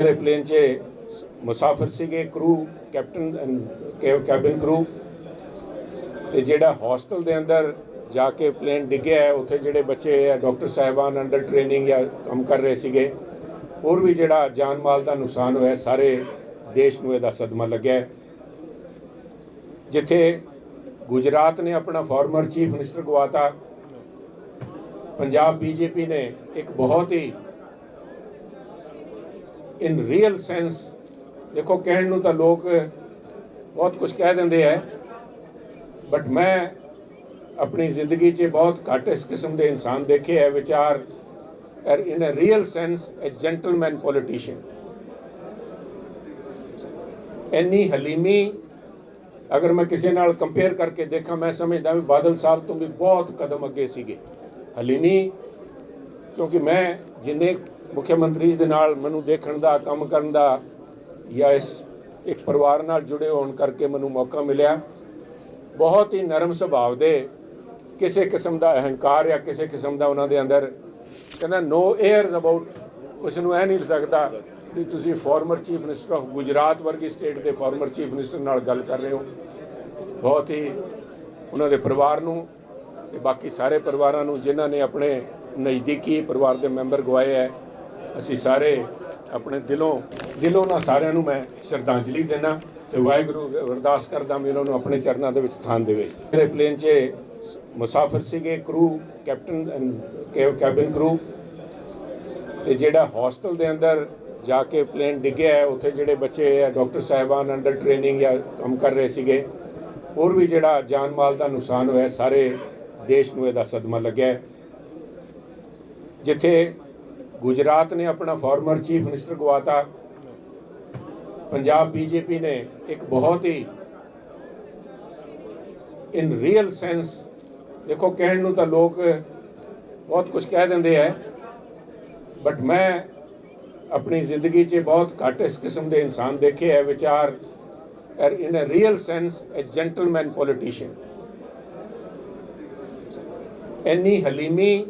ਮੇਰੇ ਪਲੇਨ 'ਚ ਸ- ਮੁਸਾਫਰ ਸੀਗੇ ਕਰੂ ਕੈਪਟਨ ਐਂਡ ਕੈਬਨ ਕਰੂ ਤੇ ਜਿਹੜਾ ਹੌਸਟਲ ਦੇ ਅੰਦਰ ਜਾ ਕੇ ਪਲੇਨ ਡਿੱਗਿਆ ਹੈ, ਉੱਥੇ ਜਿਹੜੇ ਬੱਚੇ ਆ ਡਾਕਟਰ ਸਾਹਿਬਾਨ ਅੰਡਰ ਟ੍ਰੇਨਿੰਗ ਜਾਂ ਕੰਮ ਕਰ ਰਹੇ ਸੀਗੇ, ਹੋਰ ਵੀ ਜਿਹੜਾ ਜਾਨ ਮਾਲ ਦਾ ਨੁਕਸਾਨ ਹੋਇਆ, ਸਾਰੇ ਦੇਸ਼ ਨੂੰ ਇਹਦਾ ਸਦਮਾ ਲੱਗਿਆ ਜਿੱਥੇ ਗੁਜਰਾਤ ਨੇ ਆਪਣਾ ਫਾਰਮਰ ਚੀਫ ਮਿਨਿਸਟਰ ਗਵਾਤਾ, ਪੰਜਾਬ ਬੀਜੇਪੀ ਨੇ ਇੱਕ ਬਹੁਤ ਹੀ ਇਨ ਰੀਅਲ ਸੈਂਸ ਦੇਖੋ ਕਹਿਣ ਨੂੰ ਤਾਂ ਲੋਕ ਬਹੁਤ ਕੁਝ ਕਹਿ ਦਿੰਦੇ ਆ ਬਟ ਮੈਂ ਆਪਣੀ ਜ਼ਿੰਦਗੀ 'ਚ ਬਹੁਤ ਘੱਟ ਇਸ ਕਿਸਮ ਦੇ ਇਨਸਾਨ ਦੇਖੇ ਹੈ ਵਿਚਾਰ are in a real sense a gentleman politician ਇੰਨੀ ਹਲੀਮੀ, ਅਗਰ ਮੈਂ ਕਿਸੇ ਨਾਲ ਕੰਪੇਅਰ ਕਰਕੇ ਦੇਖਾਂ, ਮੈਂ ਸਮਝਦਾ ਵੀ ਬਾਦਲ ਸਾਹਿਬ ਤੋਂ ਵੀ ਬਹੁਤ ਕਦਮ ਅੱਗੇ ਸੀਗੇ। ਹਲੀਮੀ, ਕਿਉਂਕਿ ਮੈਂ ਜਿੰਨੇ ਮੁੱਖ ਮੰਤਰੀ ਦੇ ਨਾਲ ਮੈਨੂੰ ਦੇਖਣ ਦਾ, ਕੰਮ ਕਰਨ ਦਾ ਜਾਂ ਇਸ ਇੱਕ ਪਰਿਵਾਰ ਨਾਲ ਜੁੜੇ ਹੋਣ ਕਰਕੇ ਮੈਨੂੰ ਮੌਕਾ ਮਿਲਿਆ। ਬਹੁਤ ਹੀ ਨਰਮ ਸੁਭਾਅ ਦੇ ਕਿਸੇ ਕਿਸਮ ਦਾ ਅਹੰਕਾਰ ਜਾਂ ਕਿਸੇ ਕਿਸਮ ਦਾ ਉਹਨਾਂ ਦੇ ਅੰਦਰ ਕਹਿੰਦਾ ਨੋ ਏਅਰਸ ਅਬਾਊਟ ਕੁਛ ਨੂੰ ਇਹ ਨਹੀਂ ਸਕਦਾ ਵੀ ਤੁਸੀਂ former chief minister of Gujarat ਵਰਗੀ ਸਟੇਟ ਦੇ ਫਾਰਮਰ ਚੀਫ ਮਿਨਿਸਟਰ ਨਾਲ ਗੱਲ ਕਰ ਰਹੇ ਹੋ। ਬਹੁਤ ਹੀ ਉਹਨਾਂ ਦੇ ਪਰਿਵਾਰ ਨੂੰ ਤੇ ਬਾਕੀ ਸਾਰੇ ਪਰਿਵਾਰਾਂ ਨੂੰ ਜਿਨ੍ਹਾਂ ਨੇ ਆਪਣੇ ਨਜ਼ਦੀਕੀ ਪਰਿਵਾਰ ਦੇ ਮੈਂਬਰ ਗਵਾਏ ਹੈ ਅਸੀਂ ਸਾਰੇ ਆਪਣੇ ਦਿਲੋਂ ਦਿਲੋਂ ਨਾਲ ਸਾਰਿਆਂ ਨੂੰ ਮੈਂ ਸ਼ਰਧਾਂਜਲੀ ਦਿੰਦਾ ਤੇ ਵਾਹਿਗੁਰੂ ਅਰਦਾਸ ਕਰਦਾ ਵੀ ਉਹਨਾਂ ਨੂੰ ਆਪਣੇ ਚਰਨਾਂ ਦੇ ਵਿੱਚ ਸਥਾਨ ਦੇਵੇ। ਮੇਰੇ ਪਲੇਨ 'ਚ ਸ- ਮੁਸਾਫਰ ਸੀਗੇ ਕਰੂ ਕੈਪਟਨ ਐਂਡ ਕੈਬਨ ਕਰੂ ਤੇ ਜਿਹੜਾ ਹੌਸਟਲ ਦੇ ਅੰਦਰ ਜਾ ਕੇ ਪਲੇਨ ਡਿੱਗਿਆ ਹੈ, ਉੱਥੇ ਜਿਹੜੇ ਬੱਚੇ ਆ ਡਾਕਟਰ ਸਾਹਿਬਾਨ ਅੰਡਰ ਟ੍ਰੇਨਿੰਗ ਜਾਂ ਕੰਮ ਕਰ ਰਹੇ ਸੀਗੇ, ਹੋਰ ਵੀ ਜਿਹੜਾ ਜਾਨ ਮਾਲ ਦਾ ਨੁਕਸਾਨ ਹੋਇਆ, ਸਾਰੇ ਦੇਸ਼ ਨੂੰ ਇਹਦਾ ਸਦਮਾ ਲੱਗਿਆ ਜਿੱਥੇ ਗੁਜਰਾਤ ਨੇ ਆਪਣਾ ਫਾਰਮਰ ਚੀਫ ਮਿਨਿਸਟਰ ਗਵਾਤਾ ਪੰਜਾਬ ਬੀਜੇਪੀ ਨੇ ਇੱਕ ਬਹੁਤ ਹੀ ਇਨ ਰੀਅਲ ਸੈਂਸ ਦੇਖੋ ਕਹਿਣ ਨੂੰ ਤਾਂ ਲੋਕ ਬਹੁਤ ਕੁਝ ਕਹਿ ਦਿੰਦੇ ਆ ਬਟ ਮੈਂ ਆਪਣੀ ਜ਼ਿੰਦਗੀ 'ਚ ਬਹੁਤ ਘੱਟ ਇਸ ਕਿਸਮ ਦੇ ਇਨਸਾਨ ਦੇਖੇ ਹੈ ਵਿਚਾਰ are in a real sense a gentleman politician ਇੰਨੀ ਹਲੀਮੀ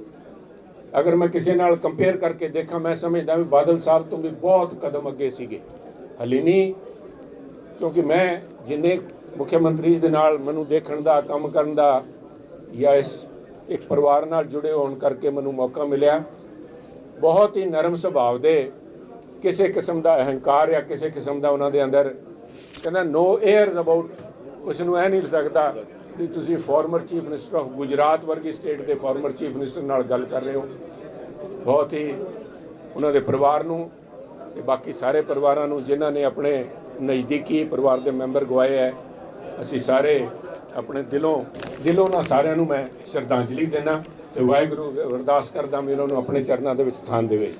ਅਗਰ ਮੈਂ ਕਿਸੇ ਨਾਲ ਕੰਪੇਅਰ ਕਰਕੇ ਦੇਖਾਂ, ਮੈਂ ਸਮਝਦਾ ਵੀ ਬਾਦਲ ਸਾਹਿਬ ਤੋਂ ਵੀ ਬਹੁਤ ਕਦਮ ਅੱਗੇ ਸੀਗੇ। ਹਲੀਮੀ ਕਿਉਂਕਿ ਮੈਂ ਜਿੰਨੇ ਮੁੱਖ ਮੰਤਰੀ ਦੇ ਨਾਲ ਮੈਨੂੰ ਦੇਖਣ ਦਾ, ਕੰਮ ਕਰਨ ਦਾ ਜਾਂ ਇਸ ਇੱਕ ਪਰਿਵਾਰ ਨਾਲ ਜੁੜੇ ਹੋਣ ਕਰਕੇ ਮੈਨੂੰ ਮੌਕਾ ਮਿਲਿਆ। ਬਹੁਤ ਹੀ ਨਰਮ ਸੁਭਾਅ ਦੇ ਕਿਸੇ ਕਿਸਮ ਦਾ ਅਹੰਕਾਰ ਜਾਂ ਕਿਸੇ ਕਿਸਮ ਦਾ ਉਹਨਾਂ ਦੇ ਅੰਦਰ ਕਹਿੰਦਾ ਨੋ ਏਅਰਸ ਅਬਾਊਟ ਕੁਛ ਨੂੰ ਇਹ ਨਹੀਂ ਸਕਦਾ ਵੀ ਤੁਸੀਂ former chief minister of Gujarat ਵਰਗੀ ਸਟੇਟ ਦੇ ਫਾਰਮਰ ਚੀਫ ਮਿਨਿਸਟਰ ਨਾਲ ਗੱਲ ਕਰ ਰਹੇ ਹੋ। ਬਹੁਤ ਹੀ ਉਹਨਾਂ ਦੇ ਪਰਿਵਾਰ ਨੂੰ ਤੇ ਬਾਕੀ ਸਾਰੇ ਪਰਿਵਾਰਾਂ ਨੂੰ ਜਿਨ੍ਹਾਂ ਨੇ ਆਪਣੇ ਨਜ਼ਦੀਕੀ ਪਰਿਵਾਰ ਦੇ ਮੈਂਬਰ ਗਵਾਏ ਹੈ, ਅਸੀਂ ਸਾਰੇ ਆਪਣੇ ਦਿਲੋਂ ਦਿਲੋਂ ਨਾਲ ਸਾਰਿਆਂ ਨੂੰ ਮੈਂ ਸ਼ਰਧਾਂਜਲੀ ਦਿੰਦਾ ਤੇ ਵਾਹਿਗੁਰੂ ਅਰਦਾਸ ਕਰਦਾ ਵੀ ਉਹਨਾਂ ਨੂੰ ਆਪਣੇ ਚਰਨਾਂ ਦੇ ਵਿੱਚ ਸਥਾਨ ਦੇਵੇ।